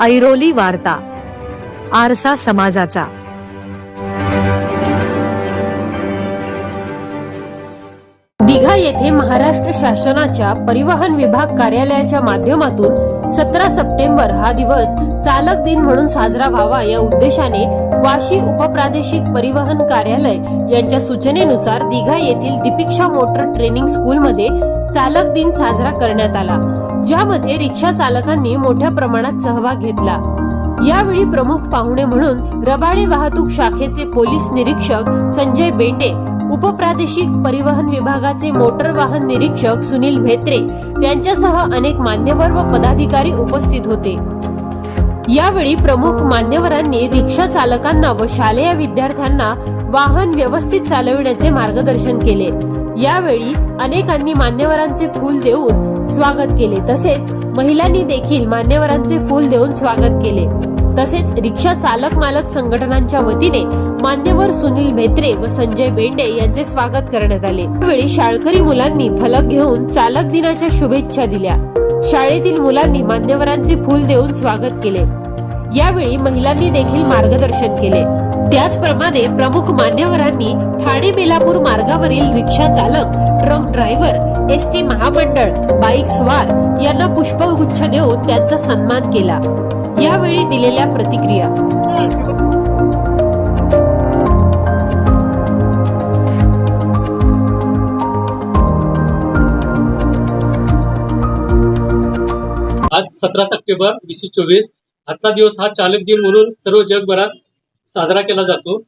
ऐरोली वार्ता आरसा समाजाचा. दिघा येथे महाराष्ट्र शासनाच्या परिवहन विभाग कार्यालयाच्या माध्यमातून सतरा सप्टेंबर हा दिवस चालक दिन म्हणून साजरा व्हावा या उद्देशाने वाशी उपप्रादेशिक परिवहन कार्यालय यांच्या सूचनेनुसार दिघा येथील दीपिक्षा मोटर ट्रेनिंग स्कूलमध्ये चालक दिन साजरा करण्यात आला. ज्यामध्ये रिक्षा चालकांनी मोठ्या प्रमाणात सहभाग घेतला. यावेळी प्रमुख पाहुणे म्हणून रबाळे वाहतूक शाखेचे पोलीस निरीक्षक संजय बेटे उपप्रादेशिक परिवहन विभागाचे मोटर वाहन निरीक्षक सुनील भेत्रे यांच्यासह अनेक मान्यवर व पदाधिकारी उपस्थित होते. यावेळी प्रमुख मान्यवरांनी रिक्षा चालकांना व शालेय विद्यार्थ्यांना वाहन व्यवस्थित चालविण्याचे मार्गदर्शन केले. यावेळी अनेकांनी मान्यवरांचे फूल देऊन स्वागत केले. तसेच महिलांनी देखील मान्यवरांचे फूल देऊन स्वागत केले. तसेच रिक्षा चालक मालक संघटनांच्या वतीने मान्यवर सुनील म्हेत्रे व संजय बेंडे यांचे स्वागत करण्यात आले. यावेळी शाळकरी मुलांनी फलक घेऊन चालक दिनाच्या शुभेच्छा दिल्या. शाळेतील मुलांनी मान्यवरांचे फूल देऊन स्वागत केले. यावेळी महिलांनी देखील मार्गदर्शन केले. त्याचप्रमाणे प्रमुख मान्यवरांनी ठाणे बेलापूर मार्गावरील रिक्षा चालक ट्रक ड्रायव्हर एस टी महामंडळ बाईक स्वार यांना पुष्पगुच्छ देऊन त्यांचा सन्मान केला. यावेळी दिलेल्या प्रतिक्रिया. आज सतरा सप्टेंबर वीसशे चोवीस. आजचा दिवस हा चालक दिन म्हणून सर्व जगभरात साजरा केला जातो.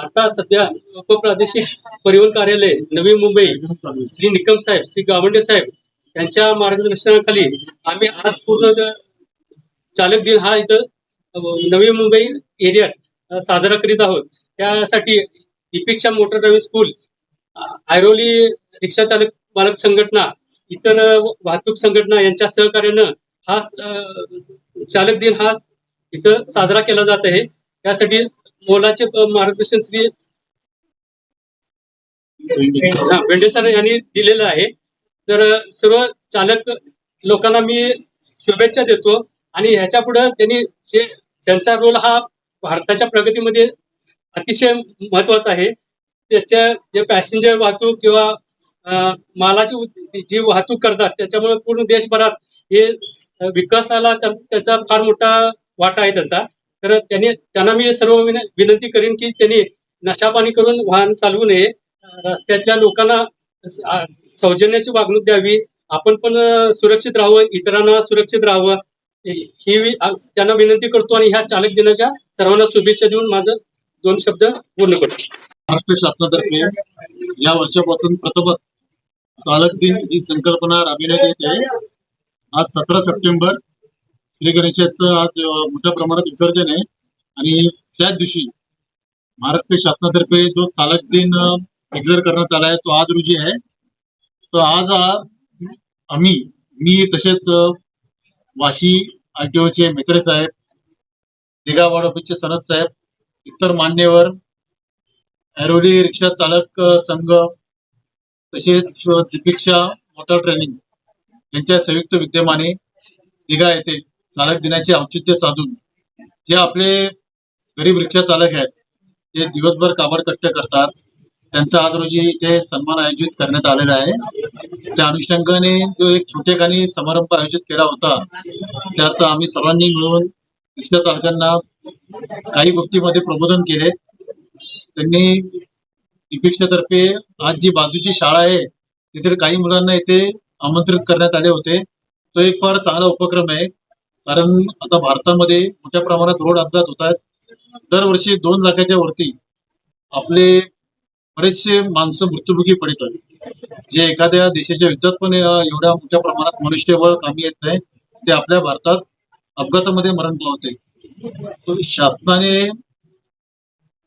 आता सध्या उपप्रादेशिक परिवहन कार्यालय नवी मुंबई श्री निकम साहेब श्री गावंडे साहेब यांच्या मार्गदर्शनाखाली आम्ही आज पूर्ण चालक दिन हा इथं नवी मुंबई एरियात साजरा करीत आहोत. त्यासाठी Dipiksha motor driving school Airoli रिक्षा चालक मालक संघटना इतर वाहतूक संघटना यांच्या सहकार्यानं हा चालक दिन हा इथं साजरा केला जात आहे. त्यासाठी मोलाचे मार्गदर्शन श्री हा, सर यांनी दिलेलं आहे. तर सर्व चालक लोकांना मी शुभेच्छा देतो आणि ह्याच्या पुढे त्यांनी जे त्यांचा रोल हा भारताच्या प्रगतीमध्ये अतिशय महत्त्वाचा आहे. त्याच्या जे पॅसेंजर वाहतूक किंवा मालाची जी वाहतूक करतात त्याच्यामुळे पूर्ण देशभरात हे विकासाला त्याचा फार मोठा वाटा आहे त्यांचा. तर त्यांनी त्यांना मी सर्व विन- विनंती करेन की त्यांनी नशापाणी करून वाहन चालवू नये. रस्त्यातल्या लोकांना सौजन्याची वागणूक द्यावी. आपण पण सुरक्षित राहावं इतरांना सुरक्षित राहावं. ही त्यांना विनंती करतो आणि ह्या चालक दिनाच्या सर्वांना शुभेच्छा देऊन माझं दोन शब्द पूर्ण करतो. महाराष्ट्र शासनातर्फे या वर्षापासून प्रथमच चालक दिन ही संकल्पना राबविण्यात येत. आहे आज सतरा सप्टेंबर श्री गणेशाचं आज मोठ्या प्रमाणात विसर्जन आहे. आणि त्याच दिवशी महाराष्ट्र शासनातर्फे जो चालक दिन डिक्लेअर करण्यात आला आहे तो आज रोजी आहे. तो आज आम्ही मी तसेच अ, वाशी आरटीओचे मित्र साहेब दिगावाड ऑफिसचे सनद साहेब इतर मान्यवर ऐरोली रिक्षा चालक संघ तसेच दीपेक्षा दीपिक्षा मोटर ट्रेनिंग यांच्या संयुक्त विद्यमाने दिघा येथे चालक दिनाचे औचित्य साधून जे आपले गरीब रिक्षा चालक आहेत जे दिवसभर काबड कष्ट करतात त्यांचा आज रोजी इथे सन्मान आयोजित करण्यात आलेला आहे त्या अनुषंगाने जो एक छोटेखानी समारंभ आयोजित केला होता त्यात आम्ही सर्वांनी मिळून रिक्षा चालकांना काही गोष्टीमध्ये प्रबोधन केले. त्यांनी दीपिक्षातर्फे आज जी बाजूची शाळा आहे तिथे काही मुलांना इथे आमंत्रित करण्यात आले होते. तो एक फार चांगला उपक्रम आहे. कारण आता भारतामध्ये मोठ्या प्रमाणात रोड अपघात होत आहेत. दरवर्षी दोन लाखाच्या वरती आपले बरेचसे माणसं मृत्युमुखी पडतात जे एखाद्या देशाच्या युद्धात पण एवढ्या मोठ्या प्रमाणात मनुष्यबळ कामी येत नाही ते आपल्या भारतात अपघातामध्ये मरण पावते. शासनाने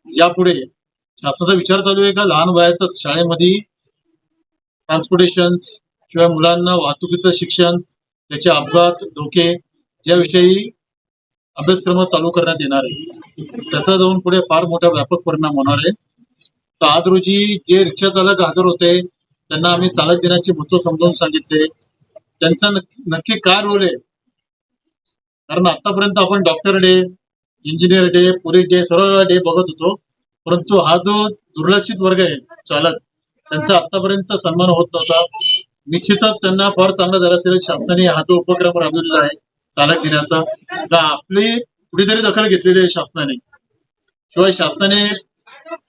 यापुढे शासनाचा विचार चालू आहे का? लहान वयातच शाळेमध्ये ट्रान्सपोर्टेशन किंवा मुलांना वाहतुकीचं शिक्षण त्याचे अपघात धोके याविषयी अभ्यासक्रम चालू करण्यात येणार आहे. त्याचा जाऊन पुढे फार मोठा व्यापक परिणाम होणार आहे. तर आज रोजी जे रिक्षा चालक हजर होते त्यांना आम्ही चालक दिनाचे महत्त्व समजावून सांगितले. त्यांचा नक्की नक्की काय रोल आहे? कारण आतापर्यंत आपण doctor day engineer day police day सर्व डे बघत होतो. परंतु हा जो दुर्लक्षित वर्ग आहे चालक त्यांचा आतापर्यंत सन्मान होत नव्हता. निश्चितच त्यांना फार चांगला झाला असेल. शासनाने हा जो उपक्रम राबविलेला आहे चालक देण्याचा तर आपली कुठेतरी दखल घेतलेली आहे शासनाने. शिवाय शासनाने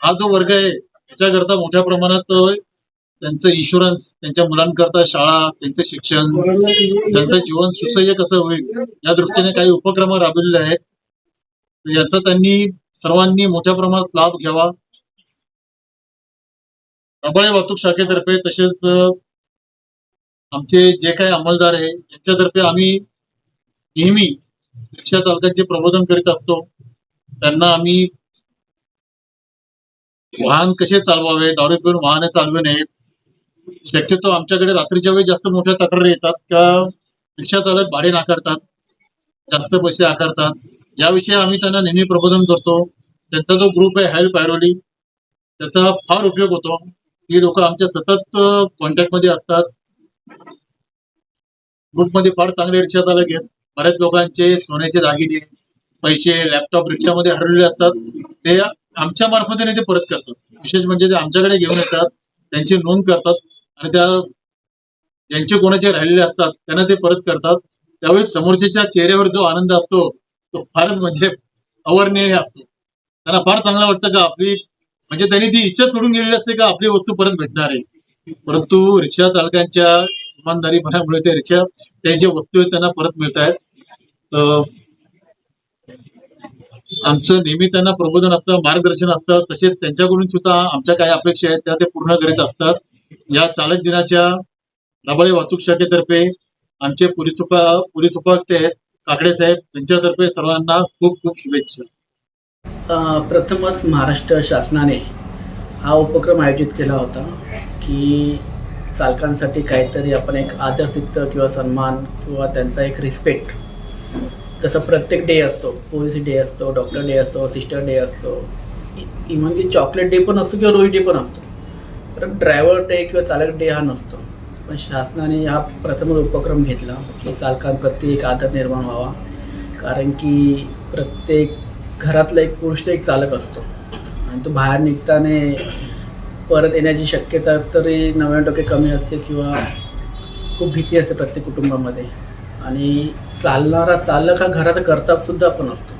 हा जो वर्ग आहे त्याच्याकरता मोठ्या प्रमाणात त्यांचं इन्शुरन्स त्यांच्या मुलांकरता शाळा त्यांचं शिक्षण त्यांचं जीवन सुसह्य कसं होईल या दृष्टीने काही उपक्रम राबविलेले आहेत. याचा त्यांनी सर्वांनी मोठ्या प्रमाणात लाभ घ्यावा. प्रबळे वाहतूक शाखेतर्फे तसेच आमचे जे काही अंमलदार आहे यांच्यातर्फे आम्ही नेहमी रिक्षा चालकांचे प्रबोधन करीत असतो त्यांना आम्ही वाहन कसे चालवावे दारू पिऊन वाहने चालवू नयेत. शक्यतो आमच्याकडे रात्रीच्या वेळी जास्त मोठ्या तक्रारी येतात का रिक्षा चालक भाडे नाकारतात जास्त पैसे आकारतात. याविषयी आम्ही त्यांना नेहमी प्रबोधन करतो. त्यांचा जो ग्रुप आहे हेल्प ऐरोली त्याचा फार उपयोग होतो. ही लोक आमच्या सतत कॉन्टॅक्टमध्ये असतात. ग्रुपमध्ये फार चांगले रिक्षा चालक आहेत. बऱ्याच लोकांचे सोन्याचे दागिने पैसे लॅपटॉप रिक्षामध्ये हरवलेले असतात. ते आमच्या मार्फतीने ते परत करतात. विशेष म्हणजे ते आमच्याकडे घेऊन येतात त्यांची नोंद करतात आणि त्या ज्यांचे कोणाचे राहिलेले असतात त्यांना ते परत करतात. त्यावेळी समोरच्याच्या चेहऱ्यावर जो आनंद असतो तो फारच म्हणजे अवर्णनीय असतो. त्यांना फार चांगलं वाटतं का आपली म्हणजे त्यांनी ती इच्छा सोडून गेलेली असते का आपली वस्तू परत भेटणार आहे? परंतु रिक्षा चालकांच्या इमानदारीपणामुळे ते रिक्षा त्यांच्या वस्तू आहेत त्यांना परत मिळत आहेत आमचं नेहमी त्यांना प्रबोधन असतं मार्गदर्शन असतं तसेच त्यांच्याकडून सुद्धा आमच्या काही अपेक्षा आहेत त्या ते पूर्ण करीत असतात. या चालक दिनाच्या रबाळे वाहतूक शाखेतर्फे आमचे पोलीस उपा पोलीस उपायुक्त आहेत काकडे साहेब त्यांच्यातर्फे सर्वांना खूप खूप शुभेच्छा. प्रथमच महाराष्ट्र शासनाने हा उपक्रम आयोजित केला होता की चालकांसाठी काहीतरी आपण एक आदरतित्त किंवा सन्मान किंवा त्यांचा एक रिस्पेक्ट तसं प्रत्येक डे असतो. पोलीस डे असतो डॉक्टर डे असतो सिस्टर डे असतो. इव्हन की चॉकलेट डे पण असतो किंवा रोहित डे पण असतो. तर ड्रायव्हर डे किंवा चालक डे हा नसतो. पण शासनाने हा प्रथमच उपक्रम घेतला की चालकांप्रती एक आदर निर्माण व्हावा. कारण की प्रत्येक घरातला एक पुरुष एक चालक असतो. आणि तो बाहेर निघताना परत येण्याची शक्यता तरी नव्याण्णव टक्के कमी असते किंवा खूप भीती असते प्रत्येक कुटुंबामध्ये. आणि चालणारा चालक हा घरात करता सुद्धा आपण असतो.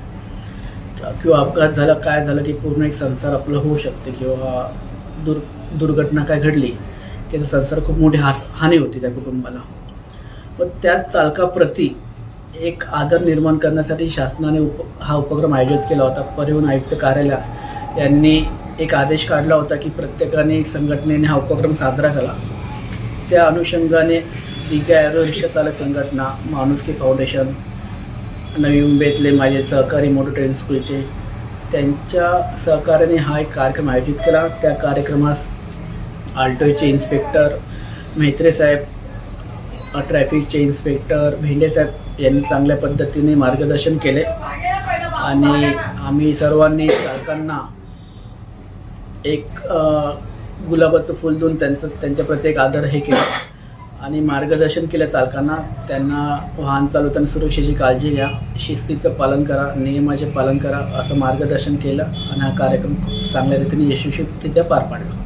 किंवा अपघात झाला काय झालं की पूर्ण एक संसार आपलं होऊ शकते किंवा दुर् दुर्घटना काय घडली की त्या संसार खूप मोठी हा हानी होती त्या कुटुंबाला. पण त्याच चालकाप्रती एक आदर निर्माण करण्यासाठी शासनाने उप हा उपक्रम आयोजित केला होता. परिवहन आयुक्त कार्यालय यांनी एक आदेश काढला होता की प्रत्येकाने संघटनेने हा उपक्रम साजरा केला त्या अनुषंगाने दिघा ॲरो चालक संघटना माणुसकी फाउंडेशन नवी मुंबईतले माझे सहकारी मोटर ट्रेनिंग स्कूलचे त्यांच्या सहकार्याने हा एक कार्यक्रम आयोजित केला. त्या कार्यक्रमास आल्टोचे इन्स्पेक्टर म्हेत्रे साहेब ट्रॅफिकचे इन्स्पेक्टर भेंडे साहेब यांनी चांगल्या पद्धतीने मार्गदर्शन केले. आणि आम्ही सर्वांनी चालकांना एक गुलाबाचं फुल देऊन त्यांचं त्यांच्या प्रत्येक आदर हे केला. आणि मार्गदर्शन केलं चालकांना त्यांना वाहन चालवताना सुरक्षेची काळजी घ्या शिस्तीचं पालन करा नियमाचे पालन करा असं मार्गदर्शन केलं आणि हा कार्यक्रम खूप चांगल्या रीतीने यशस्वीरित्या पार पाडला.